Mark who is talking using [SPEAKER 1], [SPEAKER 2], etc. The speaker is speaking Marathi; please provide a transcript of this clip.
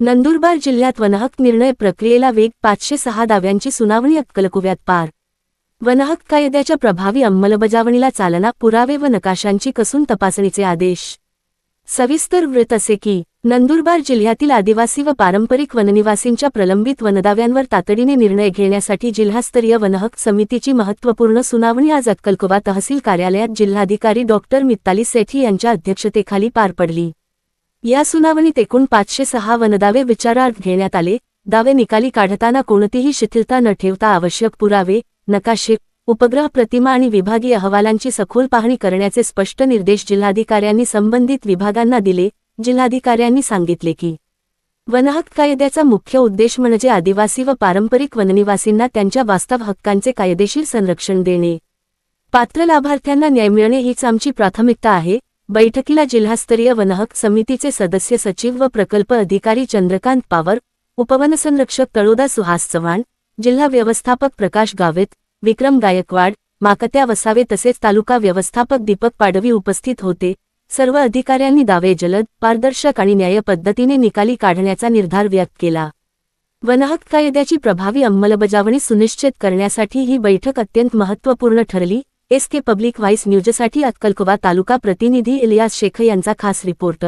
[SPEAKER 1] नंदुरबार जिल्ह्यात वनहक निर्णय प्रक्रियेला वेग पाचशे सहा दाव्यांची सुनावणी अक्कलकुव्यात पार. वनहक कायद्याच्या प्रभावी अंमलबजावणीला चालना पुरावे व नकाशांची कसून तपासणीचे आदेश. सविस्तर वृत्त असे की नंदुरबार जिल्ह्यातील आदिवासी व पारंपरिक वननिवासींच्या प्रलंबित वनदाव्यांवर तातडीने निर्णय घेण्यासाठी जिल्हास्तरीय वनहक समितीची महत्त्वपूर्ण सुनावणी आज अक्कलकोवा तहसील कार्यालयात जिल्हाधिकारी डॉक्टर मित्ताली सेठी यांच्या अध्यक्षतेखाली पार पडली. या सुनावणीत एकूण पाचशे सहा वनदावे विचारार्थ घेण्यात आले. दावे निकाली काढताना कोणतीही शिथिलता न ठेवता आवश्यक पुरावे नकाशे उपग्रह प्रतिमा आणि विभागीय अहवालांची सखोल पाहणी करण्याचे स्पष्ट निर्देश जिल्हाधिकाऱ्यांनी संबंधित विभागांना दिले. जिल्हाधिकाऱ्यांनी सांगितले की वनहक्क कायद्याचा मुख्य उद्देश म्हणजे आदिवासी व पारंपरिक वननिवासींना त्यांच्या वास्तव हक्कांचे कायदेशीर संरक्षण देणे. पात्र लाभार्थ्यांना न्याय मिळणे हीच आमची प्राथमिकता आहे. बैठकीला जिल्हास्तरीय वनहक समितीचे सदस्य सचिव व प्रकल्प अधिकारी चंद्रकांत पावर उपवनसंरक्षक तळोदा सुहास चव्हाण जिल्हा व्यवस्थापक प्रकाश गावेत विक्रम गायकवाड माकत्या वसावे तसेच तालुका व्यवस्थापक दीपक पाडवी उपस्थित होते. सर्व अधिकाऱ्यांनी दावे जलद पारदर्शक आणि न्याय पद्धतीने निकाली काढण्याचा निर्धार व्यक्त केला. वनहक कायद्याची प्रभावी अंमलबजावणी सुनिश्चित करण्यासाठी ही बैठक अत्यंत महत्त्वपूर्ण ठरली. एस के पब्लिक व्हाईस न्यूजसाठी अक्कलकोवा तालुका प्रतिनिधी इलियास शेख यांचा खास रिपोर्ट.